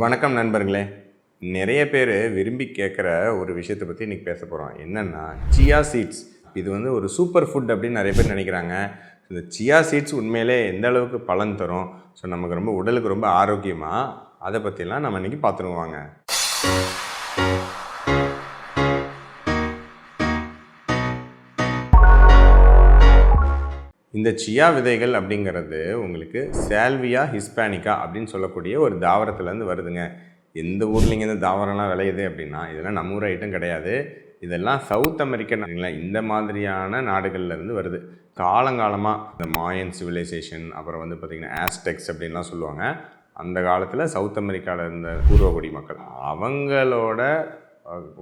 வணக்கம் நண்பர்களே. நிறைய பேர் விரும்பி கேட்குற ஒரு விஷயத்தை பற்றி இன்றைக்கி பேச போகிறோம் என்னென்னா சியா சீட்ஸ் இது வந்து ஒரு சூப்பர் ஃபுட் அப்படின்னு நிறைய பேர் நினைக்கிறாங்க. இந்த சியா சீட்ஸ் உண்மையிலே எந்த அளவுக்கு பலன் தரும்? ஸோ நமக்கு ரொம்ப உடலுக்கு ரொம்ப ஆரோக்கியமாக அதை பற்றிலாம் நம்ம இன்றைக்கி பார்த்துருவாங்க இந்த சியா விதைகள் அப்படிங்கிறது உங்களுக்கு சால்வியா ஹிஸ்பானிக்கா அப்படின்னு சொல்லக்கூடிய ஒரு தாவரத்துலேருந்து வருதுங்க. எந்த ஊர்லேங்க இந்த தாவரம்லாம் விளையுது அப்படின்னா இதெல்லாம் நம்ம ஊர் ஐட்டம் கிடையாது. இதெல்லாம் சவுத் அமெரிக்கன் இந்த மாதிரியான நாடுகள்லேருந்து வருது. காலங்காலமாக இந்த மாயன் சிவிலைசேஷன் அப்புறம் வந்து பார்த்திங்கன்னா ஆஸ்டெக்ஸ் அப்படின்லாம் சொல்லுவாங்க. அந்த காலத்தில் சவுத் அமெரிக்காவில் இருந்த பூர்வகுடி மக்கள் அவங்களோட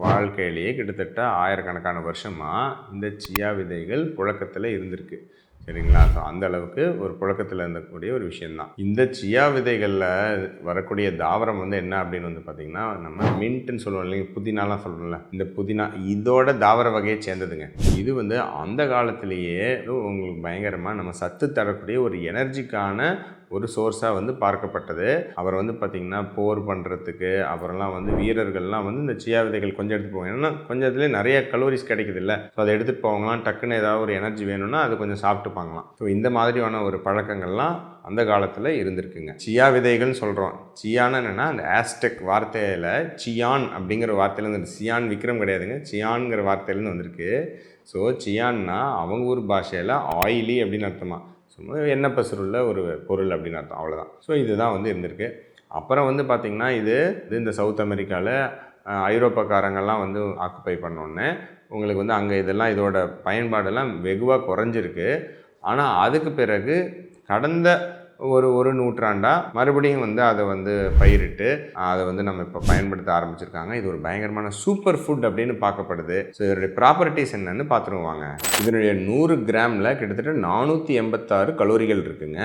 வாழ்க்கையிலேயே கிட்டத்தட்ட ஆயிரக்கணக்கான வருஷமாக இந்த சியா விதைகள் புழக்கத்தில் இருந்திருக்கு. சரிங்களா? ஸோ அந்த அளவுக்கு ஒரு புழக்கத்தில் இருந்தக்கூடிய ஒரு விஷயந்தான் இந்த சியா விதைகளில் வரக்கூடிய தாவரம் வந்து என்ன அப்படின்னு வந்து பார்த்திங்கன்னா நம்ம மின்ட்டுன்னு சொல்லுவோம் இல்லைங்க புதினாலாம் சொல்கிறோம்ல இந்த புதினா இதோட தாவர வகையை சேர்ந்ததுங்க. இது வந்து அந்த காலத்திலேயே உங்களுக்கு பயங்கரமாக நம்ம சத்து தரக்கூடிய ஒரு எனர்ஜிக்கான ஒரு சோர்ஸாக வந்து பார்க்கப்பட்டது. அவர் வந்து பார்த்திங்கன்னா போர் பண்ணுறதுக்கு அப்புறம்லாம் வந்து வீரர்கள்லாம் வந்து இந்த சியா விதைகள் கொஞ்சம் எடுத்து போவாங்க. ஏன்னா கொஞ்சத்துலேயே நிறைய கலோரிஸ் கிடைக்குது இல்லை ஸோ அதை எடுத்துகிட்டு போவாங்களாம். டக்குன்னு ஏதாவது ஒரு எனர்ஜி வேணும்னா அது கொஞ்சம் சாப்பிட்டுப்பாங்களாம். ஸோ இந்த மாதிரியான ஒரு பழக்கங்கள்லாம் அந்த காலத்தில் இருந்திருக்குங்க. சியா விதைகள்னு சொல்கிறோம் சியான்னு என்னென்னா அந்த ஆஸ்டெக் வார்த்தையில் சியான் அப்படிங்கிற வார்த்தையிலேருந்து வந்து சியான் விக்ரம் கிடையாதுங்க. சியான்ங்கிற வார்த்தையிலேருந்து வந்திருக்கு. ஸோ சியான்னா அவங்க ஊர் பாஷையில் ஆயிலி அப்படின்னு அர்த்தமாக எண்ணெய் பசுருள்ள ஒரு பொருள் அப்படின்னு அர்த்தம். அவ்வளோதான் ஸோ இதுதான் வந்து இருந்திருக்கு. அப்புறம் வந்து பார்த்திங்கன்னா இது இது இந்த சவுத் அமெரிக்காவில் ஐரோப்பாக்காரங்கெல்லாம் வந்து ஆக்குப்பை பண்ணோன்னே உங்களுக்கு வந்து அங்கே இதெல்லாம் இதோட பயன்பாடெல்லாம் வெகுவாக குறைஞ்சிருக்கு. ஆனால் அதுக்கு பிறகு கடந்த ஒரு ஒரு நூற்றாண்டாக மறுபடியும் வந்து அதை வந்து பயிரிட்டு அதை வந்து நம்ம இப்போ பயன்படுத்த ஆரம்பிச்சிருக்காங்க. இது ஒரு பயங்கரமான சூப்பர் ஃபுட் அப்படின்னு பார்க்கப்படுது. ஸோ இதனுடைய ப்ராப்பர்ட்டிஸ் என்னன்னு பார்த்துருவாங்க. இதனுடைய நூறு கிராமில் கிட்டத்தட்ட நானூற்றி எண்பத்தாறு கலோரிகள் இருக்குங்க.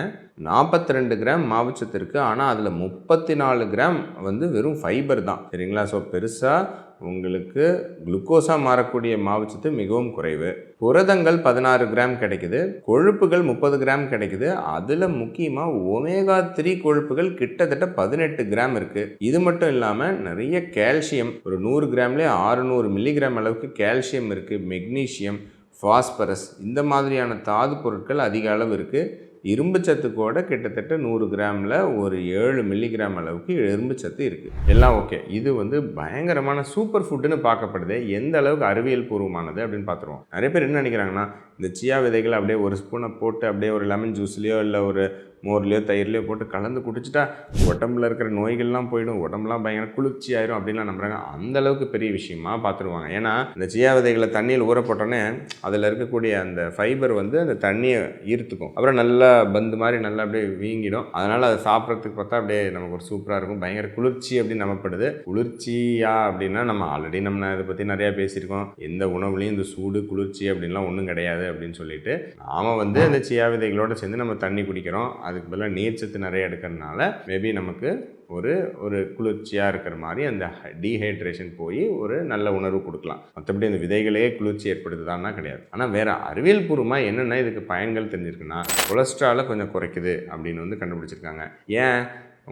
நாற்பத்தி ரெண்டு கிராம் மாவுச்சத்து இருக்குது ஆனால் அதில் முப்பத்தி நாலு கிராம் வந்து வெறும் ஃபைபர் தான். சரிங்களா? ஸோ பெருசாக உங்களுக்கு குளுக்கோஸாக மாறக்கூடிய மாவுச்சத்து மிகவும் குறைவு. புரதங்கள் பதினாறு கிராம் கிடைக்குது. கொழுப்புகள் முப்பது கிராம் கிடைக்குது. அதில் முக்கியமாக ஒமேகா த்ரீ கொழுப்புகள் கிட்டத்தட்ட பதினெட்டு கிராம் இருக்குது இது மட்டும் இல்லாமல் நிறைய கால்சியம் ஒரு நூறு கிராம்லேயே ஆறுநூறு மில்லிகிராம் அளவுக்கு கால்சியம் இருக்குது மெக்னீஷியம் ஃபாஸ்பரஸ் இந்த மாதிரியான தாது பொருட்கள் அதிக அளவு இருக்குது இரும்பு சத்து கூட கிட்டத்தட்ட நூறு கிராமில் ஒரு ஏழு மில்லிகிராம் அளவுக்கு இரும்பு சத்து இருக்குது எல்லாம் ஓகே இது வந்து பயங்கரமான சூப்பர் ஃபுட்டுன்னு பார்க்கப்படுது எந்த அளவுக்கு அறிவியல் பூர்வமானது அப்படின்னு பார்த்துருவோம். நிறைய பேர் என்ன நினைக்கிறாங்கன்னா இந்த சியா விதைகளை அப்படியே ஒரு ஸ்பூனை போட்டு அப்படியே ஒரு லெமன் ஜூஸ்லேயோ இல்லை ஒரு மோர்லேயோ தயிர்லையோ போட்டு கலந்து குடிச்சிட்டா உடம்புல இருக்கிற நோய்கள்லாம் போயிடும். உடம்புலாம் பயங்கர குளிர்ச்சி ஆயிரும் அப்படின்லாம் நம்புறாங்க. அந்த அளவுக்கு பெரிய விஷயமா பார்த்துருவாங்க ஏன்னா இந்த சியா விதைகளை தண்ணியில் ஊற போட்டோன்னே அதில் இருக்கக்கூடிய அந்த ஃபைபர் வந்து அந்த தண்ணியை ஈர்த்துக்கும். அப்புறம் நல்லா பந்து மாதிரி நல்லா அப்படியே வீங்கிடும். அதனால் அதை சாப்பிட்றதுக்கு பார்த்தா அப்படியே நமக்கு ஒரு சூப்பராக இருக்கும். பயங்கர குளிர்ச்சி அப்படின்னு நம்பப்படுது. குளிர்ச்சியா அப்படின்னா நம்ம ஆல்ரெடி நம்ம இதை பற்றி நிறையா பேசியிருக்கோம். எந்த உணவுலையும் இந்த சூடு குளிர்ச்சி அப்படின்லாம் ஒன்றும் கிடையாது அப்படின்னு சொல்லிட்டு நாம் வந்து அந்த சியா விதைகளோடு சேர்ந்து நம்ம தண்ணி குடிக்கிறோம். அதுக்கு பதிலாக நீர்ச்சத்து நிறைய எடுக்கிறதுனால மேபி நமக்கு ஒரு ஒரு குளிர்ச்சியாக இருக்கிற மாதிரி அந்த டீஹைட்ரேஷன் போய் ஒரு நல்ல உணர்வு கொடுக்கலாம். மற்றபடி அந்த விதைகளே குளிர்ச்சி ஏற்படுத்துதான்னா கிடையாது. ஆனால் வேறு அறிவியல் பூர்வமாக என்னென்ன இதுக்கு பயன்கள் தெரிஞ்சிருக்குன்னா கொலஸ்ட்ராலை கொஞ்சம் குறைக்குது அப்படின்னு வந்து கண்டுபிடிச்சிருக்காங்க. ஏன்?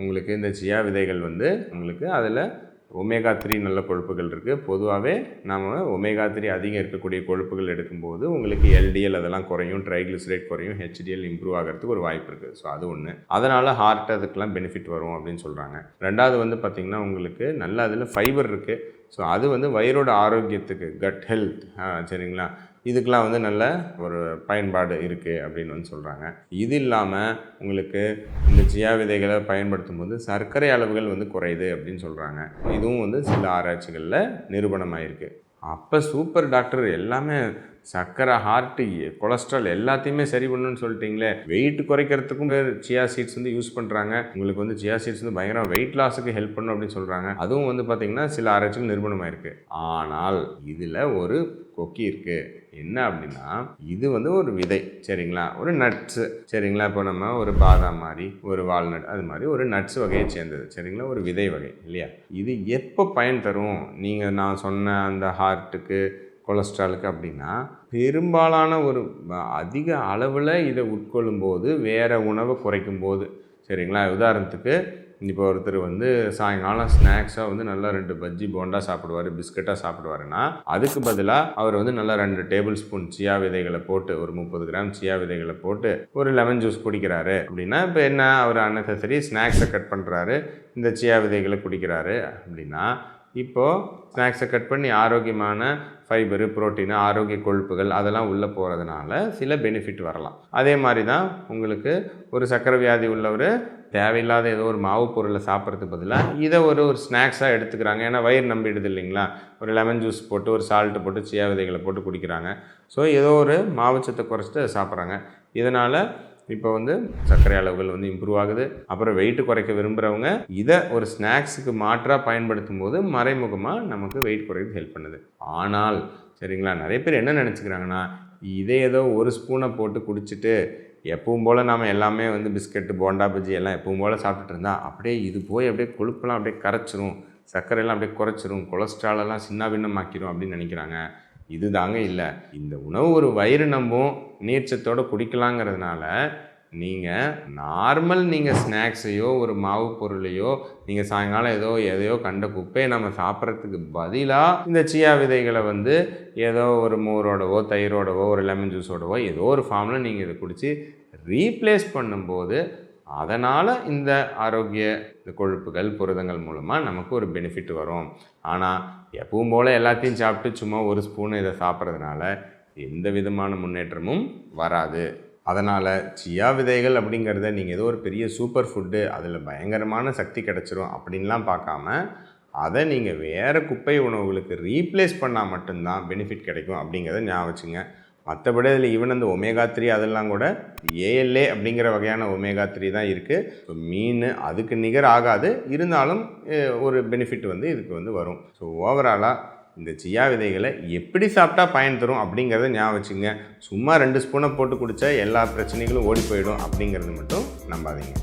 உங்களுக்கு இந்த சியா விதைகள் வந்து உங்களுக்கு அதில் ஒமேகா த்ரீ நல்ல கொழுப்புகள் இருக்குது பொதுவாகவே நாம் ஒமேகா த்ரீ அதிகம் இருக்கக்கூடிய கொழுப்புகள் எடுக்கும்போது உங்களுக்கு எல்டிஎல் அதெல்லாம் குறையும் ட்ரைக்ளிசரைட் குறையும் ஹெச்டிஎல் இம்ப்ரூவ் ஆகிறதுக்கு ஒரு வாய்ப்பு இருக்குது ஸோ அது ஒன்று அதனால் ஹார்ட் அதுக்கெலாம் பெனிஃபிட் வரும் அப்படின்னு சொல்கிறாங்க ரெண்டாவது வந்து பார்த்திங்கன்னா உங்களுக்கு நல்ல அதில் ஃபைபர் இருக்குது ஸோ அது வந்து வயிறோட ஆரோக்கியத்துக்கு கட் ஹெல்த் சரிங்களா? இதுக்கெலாம் வந்து நல்ல ஒரு பயன்பாடு இருக்குது அப்படின்னு வந்து சொல்கிறாங்க இது இல்லாமல் உங்களுக்கு இந்த சியா விதைகளை பயன்படுத்தும் போது சர்க்கரை அளவுகள் வந்து குறையுது அப்படின்னு சொல்கிறாங்க இதுவும் வந்து சில ஆராய்ச்சிகளில் நிரூபணமாயிருக்கு. அப்போ சூப்பர் டாக்டர் எல்லாமே சர்க்கரை ஹார்ட்டு கொலஸ்ட்ரால் எல்லாத்தையுமே சரி பண்ணணும்னு சொல்லிட்டீங்களே. வெயிட் குறைக்கிறதுக்கும் பேர் சியா சீட்ஸ் வந்து யூஸ் பண்ணுறாங்க உங்களுக்கு வந்து சியா சீட்ஸ் வந்து பயங்கரம் வெயிட் லாஸுக்கு ஹெல்ப் பண்ணும் அப்படின்னு சொல்கிறாங்க அதுவும் வந்து பார்த்திங்கன்னா சில ஆராய்ச்சிகள் நிறுவனமாயிருக்கு ஆனால் இதில் ஒரு கொக்கி இருக்குது என்ன அப்படின்னா இது வந்து ஒரு விதை சரிங்களா? ஒரு நட்ஸு சரிங்களா? இப்போ நம்ம ஒரு பாதாம் மாதிரி ஒரு வால்நட் அது மாதிரி ஒரு நட்ஸ் வகையை சேர்ந்தது சரிங்களா? ஒரு விதை வகை இல்லையா? இது எப்போ பயன் தரும்? நீங்கள் நான் சொன்ன அந்த ஹார்ட்டுக்கு கொலஸ்ட்ராலுக்கு அப்படின்னா பெரும்பாலான ஒரு அதிக அளவில் இதை உட்கொள்ளும் போது வேறு உணவை குறைக்கும் போது சரிங்களா? உதாரணத்துக்கு இப்போ ஒருத்தர் வந்து சாயங்காலம் ஸ்நாக்ஸாக வந்து நல்லா ரெண்டு பஜ்ஜி போண்டா சாப்பிடுவார் பிஸ்கட்டாக சாப்பிடுவாருன்னா அதுக்கு பதிலாக அவர் வந்து நல்லா ரெண்டு டேபிள் ஸ்பூன் சியா விதைகளை போட்டு ஒரு முப்பது கிராம் சியா விதைகளை போட்டு ஒரு லெமன் ஜூஸ் குடிக்கிறாரு. அப்படின்னா இப்போ என்ன? அவர் அன்னெசரி ஸ்நாக்ஸை கட் பண்ணுறாரு இந்த சியா விதைகளை குடிக்கிறாரு. அப்படின்னா இப்போது ஸ்நாக்ஸை கட் பண்ணி ஆரோக்கியமான ஃபைபரு புரோட்டீனு ஆரோக்கிய கொழுப்புகள் அதெல்லாம் உள்ளே போகிறதுனால சில பெனிஃபிட் வரலாம். அதே மாதிரி தான் உங்களுக்கு ஒரு சக்கரை வியாதி உள்ளவர் தேவையில்லாத ஏதோ ஒரு மாவு பொருளை சாப்பிட்றதுக்கு பதிலாக இதை ஒரு ஒரு ஸ்நாக்ஸாக எடுத்துக்கிறாங்க. ஏன்னா வயிறு நம்பிடுது இல்லைங்களா? ஒரு லெமன் ஜூஸ் போட்டு ஒரு சால்ட்டு போட்டு சியா விதைகளை போட்டு குடிக்கிறாங்க. ஸோ ஏதோ ஒரு மாவுச்சத்தை குறைச்சிட்டு அதை சாப்பிட்றாங்க. இதனால் இப்போ வந்து சர்க்கரை அளவுகள் வந்து இம்ப்ரூவ் ஆகுது. அப்புறம் வெயிட் குறைக்க விரும்புகிறவங்க இதை ஒரு ஸ்நாக்ஸுக்கு மாற்றாக பயன்படுத்தும் போது மறைமுகமாக நமக்கு வெயிட் குறைக்க ஹெல்ப் பண்ணுது. ஆனால் சரிங்களா நிறைய பேர் என்ன நினச்சிக்கிறாங்கன்னா இதே ஏதோ ஒரு ஸ்பூனை போட்டு குடிச்சிட்டு எப்பவும் போல் நாம் எல்லாமே வந்து பிஸ்கட்டு போண்டா பஜ்ஜி எல்லாம் எப்பவும் போல் சாப்பிட்டுட்டு இருந்தால் அப்படியே இது போய் அப்படியே கொழுப்பெல்லாம் அப்படியே கரைச்சிரும். சர்க்கரையெல்லாம் அப்படியே குறைச்சிரும். கொலஸ்ட்ரால் எல்லாம் சின்ன பின்னமாக்கிரும் அப்படின்னு நினைக்கிறாங்க. இது தாங்க இல்லை. இந்த உணவு ஒரு வயிறு நம்பும் நீர்ச்சத்தோடு குடிக்கலாங்கிறதுனால நீங்கள் நார்மல் நீங்கள் ஸ்நாக்ஸையோ ஒரு மாவு பொருளையோ நீங்கள் சாயங்காலம் ஏதோ எதையோ கண்ட குப்பையை நம்ம சாப்பிட்றதுக்கு பதிலாக இந்த சியா விதைகளை வந்து ஏதோ ஒரு மோரோடவோ தயிரோடவோ ஒரு லெமன் ஜூஸோடவோ ஏதோ ஒரு ஃபார்மில் நீங்கள் இதை குடித்து ரீப்ளேஸ் பண்ணும்போது அதனால் இந்த ஆரோக்கிய கொழுப்புகள் புரதங்கள் மூலமாக நமக்கு ஒரு பெனிஃபிட் வரும். ஆனால் எப்பவும் போல் எல்லாத்தையும் சாப்பிட்டு சும்மா ஒரு ஸ்பூன் இதை சாப்பிட்றதுனால எந்த விதமான முன்னேற்றமும் வராது. அதனால் சியா விதைகள் அப்படிங்கிறத நீங்கள் ஏதோ ஒரு பெரிய சூப்பர் ஃபுட்டு அதில் பயங்கரமான சக்தி கிடச்சிரும் அப்படின்லாம் பார்க்காம அதை நீங்கள் வேறு குப்பை உணவுகளுக்கு ரீப்ளேஸ் பண்ணால் மட்டும்தான் பெனிஃபிட் கிடைக்கும் அப்படிங்கிறத ஞாபகம் வச்சுங்க. மற்றபடி அதில் ஈவன் அந்த ஒமேகா த்ரீ அதெல்லாம் கூட ஏஎல்ஏ அப்படிங்கிற வகையான ஒமேகா த்ரீ தான் இருக்குது ஸோ மீன் அதுக்கு நிகர் ஆகாது. இருந்தாலும் ஒரு பெனிஃபிட் வந்து இதுக்கு வந்து வரும். ஸோ ஓவராலாக இந்த சியா விதைகளை எப்படி சாப்பிட்டா பயன் தரும் அப்படிங்கிறத ஞாபகம் வச்சுங்க. சும்மா ரெண்டு ஸ்பூனை போட்டு குடித்தா எல்லா பிரச்சனைகளும் ஓடி போயிடும் அப்படிங்கிறது மட்டும் நம்பாதீங்க.